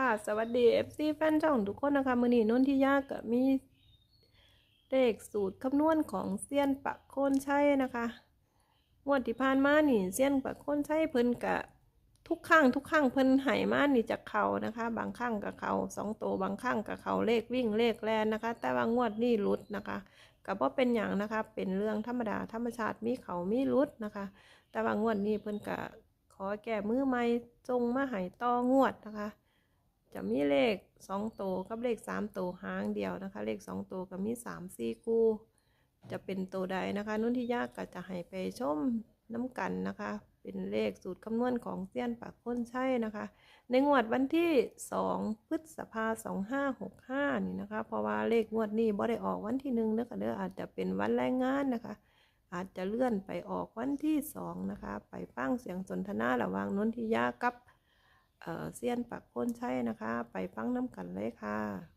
ค่ะสวัสดี FC แฟนช่องทุกคนนะคะมือนี้นุ่นที่ยากกับมีเลขสูตรคำนวณของเซียนปะโคนชัยนะคะงวดที่ผ่านมานี่เซียนปะโคนชัยเพิ่นกะทุกข้างทุกข้างเพิ่นไห่มานี่จากเขานะคะ บางข้างกับเขาสองตัวบางข้างกับเขาเลขวิ่งเลขแลนนะคะ แต่ว่างวดนี่รุดนะคะกับว่าเป็นอย่างนะคะ เป็นเรื่องธรรมดาธรรมชาติมีเขามีรุดนะคะ แต่ว่างวดนี้เพิ่นกะขอแก้มือใหม่จงมาหายต่องวดนะคะ จะมีเลขสองตัวกับเลขสามตัวหางเดียวนะคะ เลขสองตัวก็มีสามสี่คู่ จะเป็นตัวใดนะคะ นุ่นที่ยากก็จะให้ไปชมน้ำกันนะคะ เป็นเลขสูตรคำนวณของเซียนปากพ้นใช่นะคะ ในงวดวันที่สองพฤษภาสองห้าหกห้านี่นะคะ เพราะว่าเลขงวดนี้บ่ได้ออกวันที่หนึ่งเด้อค่ะเด้ออาจจะเป็นวันแรงงานนะคะ อาจจะเลื่อนไปออกวันที่สองนะคะ ไปฟังเสียงสนทนาระหว่างนนทิยากับ เออเซียนปักโคนใช่นะคะ ไปฟังน้ำกันเลยค่ะ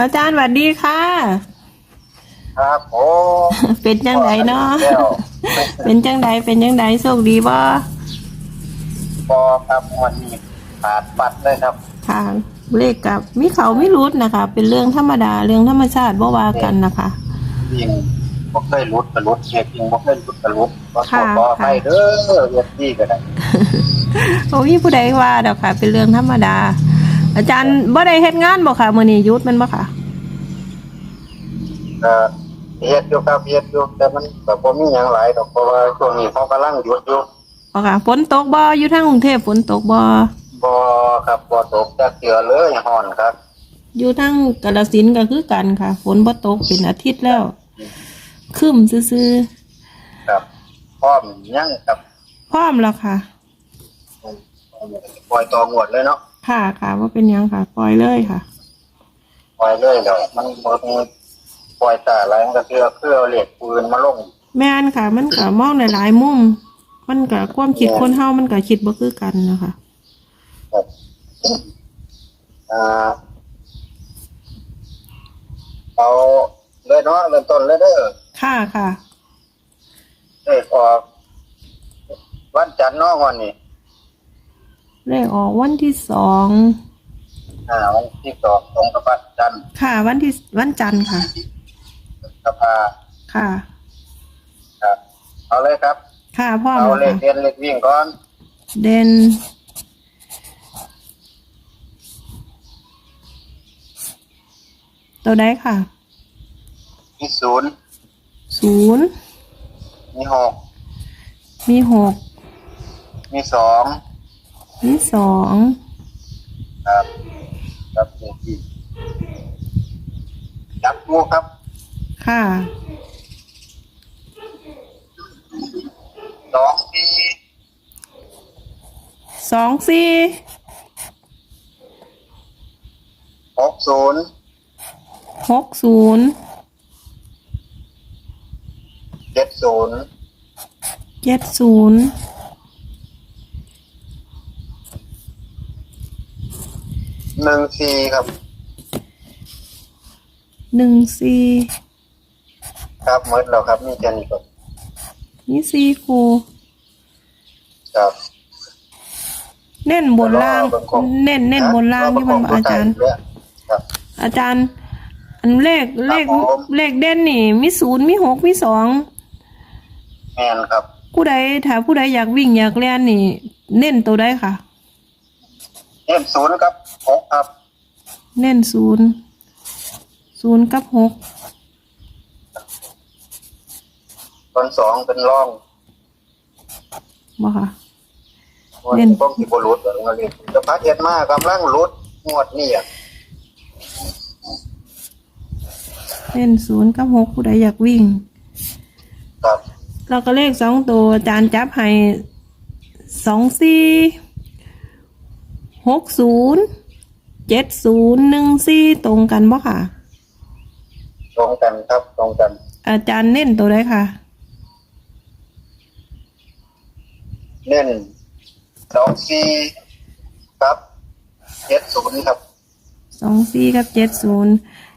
อาจารย์สวัสดีค่ะ ครับผมเป็นจังไดเนาะแล้วเป็นจังไดเป็นจังไดโชคดีบ่พอครับวันนี้ขาดปัดเลยครับค่ะเลขกับมีเขาไม่รู้นะคะ เป็นเรื่องธรรมดาเรื่องธรรมชาติบ่ว่ากันนะคะยิงบ่เคยรุดกระรุดเฮ็ดยิงบ่เคยรุดกระรุดก็ขอค่ะขอให้เด้อเรียกที่ก็ได้โอ้ยผู้ใดว่าดอกค่ะ เป็นเรื่องธรรมดา อาจารย์บ่ได้เฮ็ดงานบ่ค่ะมื้อนี้หยุดแมันบ่ค่ะ ก็เฮ็ดอยู่ครับเฮ็ดอยู่แต่มันก็บ่มีหยังหลายดอกเพราะว่าช่วงนี้เขากำลังหยุดอยู่บ่ค่ะฝนตกบ่อยู่ทางกรุงเทพฝนตกบ่บ่ครับบ่ตกจักเทื่อเลยฮ้อนครับ อยู่ทางกาฬสินธุ์ก็คือกันค่ะ ฝนบ่ตกเป็นอาทิตย์แล้วครึ้มซื่อครับพร้อมยังครับๆพร้อมแล้วค่ะปล่อยต่องวดเลยเนาะ ค่ะค่ะว่าเป็นหยังค่ะ ปล่อยเลยค่ะ ปล่อยเลยแล้วมันบ่มีปล่อยตาอะไรมันก็เทื่อเพื่อเอาเหล็กปืนมาลงแม่นค่ะ มันก็มองหลายๆมุม มันก็ความคิดคนเฮามันก็คิดบ่คือกันนะคะครับอ่าเอาเลยเนาะเริ่มต้นเลยเด้อค่ะค่ะเลขออกวันจันทร์เนาะวันนี้ เลขออกวันที่สองอ่าวันที่สองตรงกับวันจันทร์ค่ะ วันที่วันจันทร์ค่ะ สภาค่ะ ครับ เอาเลยครับ ค่ะพ่อเอามาเลขค่ะเรียนเลขวิ่งก่อน เด่นตัวใดค่ะ มีศูนย์ศูนย์มีหกมีหกมีสอง มีสองครับครับเลขวิ่งจับงูครับค่ะสองสี่สองสี่หกศูนย์หกศูนย์เจ็ดศูนย์เจ็ดศูนย์ หนึ่งสี่ครับหนึ่งสี่ครับหมดแล้วครับมีแค่นี้ครับนี่สี่ครูครับเน้นบนล่าง เน้นเน้นบนล่างที่มันอาจารย์ ครับ อาจารย์ อันเลขเลขครับผมเลขเด่นนี่ มีศูนย์มีหกมีสองแมนครับ ผู้ใดถ้าผู้ใดอยากวิ่งอยากเล่นนี่ เน้นตัวใดค่ะเอ็มศูนย์ครับ หกครับเน้นศูนย์ศูนย์กับหกตอนสองเป็นร่องบ่ค่ะวันเล่นต้องที่บรุษอะไรเงี้ยจะพัดเอ็ดมากกำลังรุดงวดนี่อะเน้นศูนย์กับหกผู้ใดอยากวิ่ง ครับเราก็เลขสองตัวอาจารย์จับให้สองสี่หกศูนย์ เจ็ดศูนย์หนึ่งสี่ตรงกันบ่ค่ะ ตรงกันครับตรงกัน อาจารย์เน้นตัวใดค่ะเล่นสองสี่ครับเจ็ดศูนย์ครับสองสี่กับเจ็ดศูนย์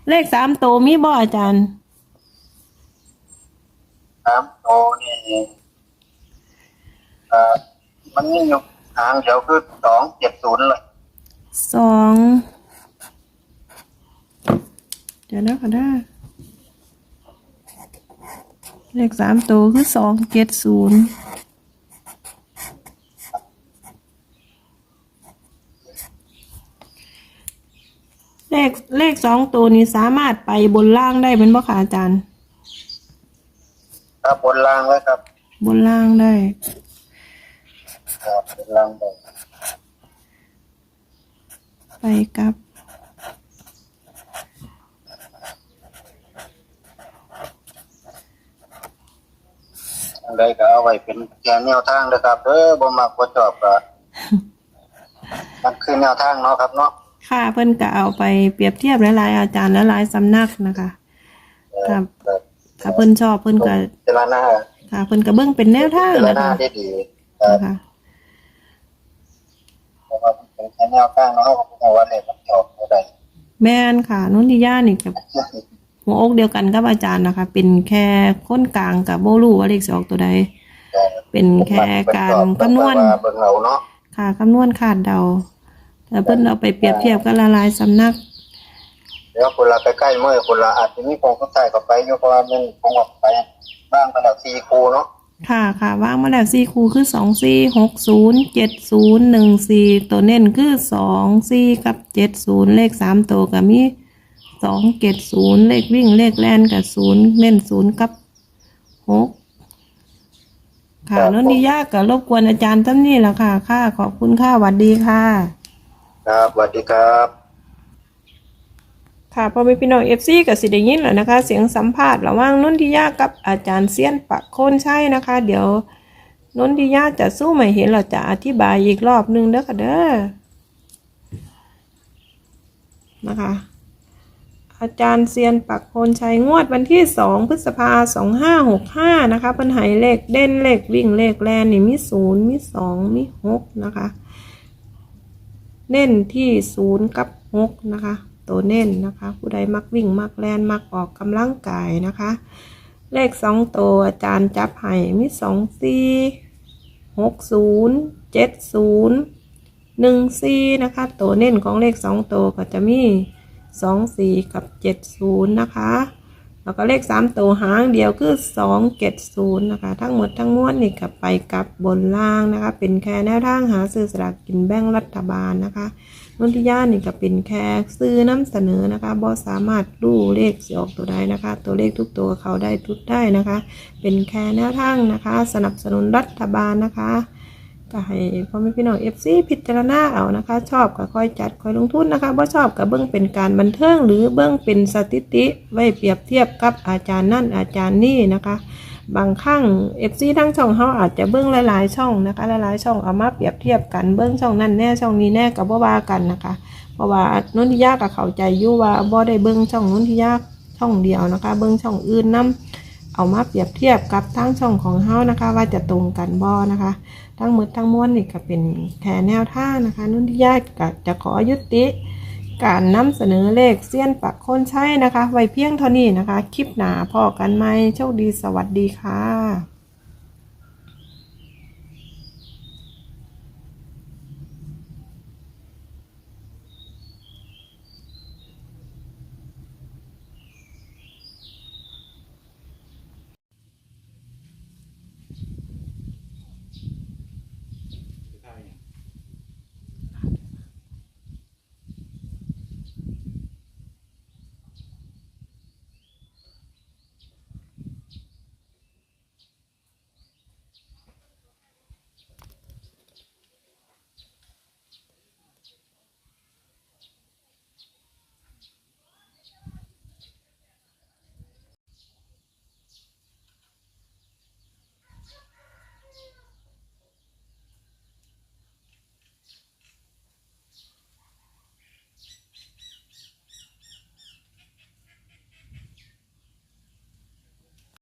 เลขสามตัวมีบ่อาจารย์ สามโตนี่อ่ามันนี่อยู่หางเดียวคือสองเจ็ดศูนย์เลย สองเดี๋ยวนะค่ะได้เลขสามตัวคือสองเจ็ดศูนย์เลขเลขสองตัวนี้สามารถไปบนล่างได้เป็นบ่ค่ะอาจารย์ ครับบนล่างไว้ครับ บนล่างได้ ครับบนล่างไปไป กับอะไรก็เอาไว้เป็นแกนแนวทางเลยครับเออบ่มักบ่ชอบก็มันคือแนวทางเนาะครับเนาะค่ะเพิ่นก็เอาไปเปรียบเทียบหลายๆอาจารย์หลายๆสำนักนะคะเออครับเออถ้าเพิ่นชอบเพิ่นก็เจรนาค่ะเพิ่นก็เบิ่งเป็นแนวทางเจรนะนาคะได้ดีครับนะคะ เพราะว่ามันเป็นแค่แนวทางเนาะเพราะว่าเนี่ยมันชอบบ่ได้แม่นค่ะนุ่นทิยานี่กับหัวอกเดียวกันกับอาจารย์นะคะ เป็นแค่คนกลางกับโบลูว่าเลขสิออกตัวใด เป็นแค่การคำนวณเบิ่งเอาเนาะค่ะคำนวณขาดเดาแต่เพิ่นเอาไปเปรียบเทียบกับหลายๆสำนักเดี๋ยวคนละใกล้ๆเมื่อคนละอาจจะมีโครงสุดท้ายเข้าไปอยู่เพราะว่ามันคงออกไปบ้างไปแล้ว4คู่เนาะ ค่ะค่ะว่างมาแล้วสี่คูคือสองสี่หกศูนย์เจ็ดศูนย์หนึ่งสี่ตัวเน้นคือสองสี่กับเจ็ดศูนย์เลขสามตัวกับมีสองเจ็ดศูนย์เลขวิ่งเลขแล่นกับศูนย์เน้นศูนย์กับหกค่ะนนทิยากับรบกวนอาจารย์ตั้มนี่แหละค่ะ ค่ะ ขอบคุณค่ะหวัดดีค่ะ ครับสวัสดีครับ ค่ะพอมีพี่น้องเอฟซีกับสิได้ยินแล้วนะคะ เสียงสัมภาษณ์ระหว่างนนทิยากับอาจารย์เซียนปักโคนใช่นะคะ เดี๋ยวนนทิยาจะสู้ไม่เห็นเราจะอธิบายอีกรอบนึงเด้อค่ะเด้อนะคะ อาจารย์เซียนปักโคนชัยงวดวันที่สองพฤษภาสองห้าหกห้านะคะเพิ่นหายเลขเด่นเลขวิ่งเลขแลนนี่มีศูนย์มีสองมีหกนะคะ เน้นที่ศูนย์กับหกนะคะ ตัวเน้นนะคะ ผู้ใดมักวิ่งมักแลนมักออกกำลังกายนะคะ เลขสองตัวอาจารย์จับให้มีสองสี่หกศูนย์เจ็ดศูนย์หนึ่งสี่นะคะ ตัวเน้นของเลขสองตัวก็จะมีสองสี่กับเจ็ดศูนย์นะคะ แล้วก็เลขสามตัวหางเดียวคือสองเจ็ดศูนย์นะคะ ทั้งหมดทั้งมวลนี่กับไปกับบนล่างนะคะ เป็นแค่แนวทางหาซื้อสลากกินแบ่งรัฐบาลนะคะนนทิยานี่ก็เป็นแค่ซื้อน้ำเสนอนะคะบ่สามารถดูเลขสิออกตัวใดนะคะ ตัวเลขทุกตัวเขาได้ทุกได้นะคะ เป็นแค่แนวทางนะคะ สนับสนุนรัฐบาลนะคะ ก็ให้พ่อแม่พี่น้องเอฟซีพิจารณาเอานะคะ ชอบก็ค่อยจัดค่อยลงทุนนะคะบ่ชอบก็เบิ้งเป็นการบันเทิงหรือเบิ้งเป็นสถิติ ไว้เปรียบเทียบกับอาจารย์นั่นอาจารย์นี่นะคะ บางครั้งเอฟซีทั้งช่องเขาอาจจะเบิ้งหลายๆช่องนะคะหลายๆช่องเอามาเปรียบเทียบกันเบิ้งช่องนั่นแน่ช่องนี้แน่กับบ่ว่ากันนะคะ เพราะว่านนทิยากับเข้าใจยู่ว่าบ่ได้เบิ้งช่องนนทิยาช่องเดียวนะคะ เบิ้งช่องอื่นนํ เอามาเปรียบเทียบกับทั้งช่องของเฮานะคะ ว่าจะตรงกันบ่นะคะ ทั้งหมดทั้งมวลนี่ก็เป็นแค่แนวท่านะคะ นุ่นที่ยากก็จะขอยุติ การนำเสนอเลขเสี้ยนปักคนใช้นะคะ ไว้เพียงเท่านี้นะคะ คลิปหนาพอกันไหมโชคดีสวัสดีค่ะ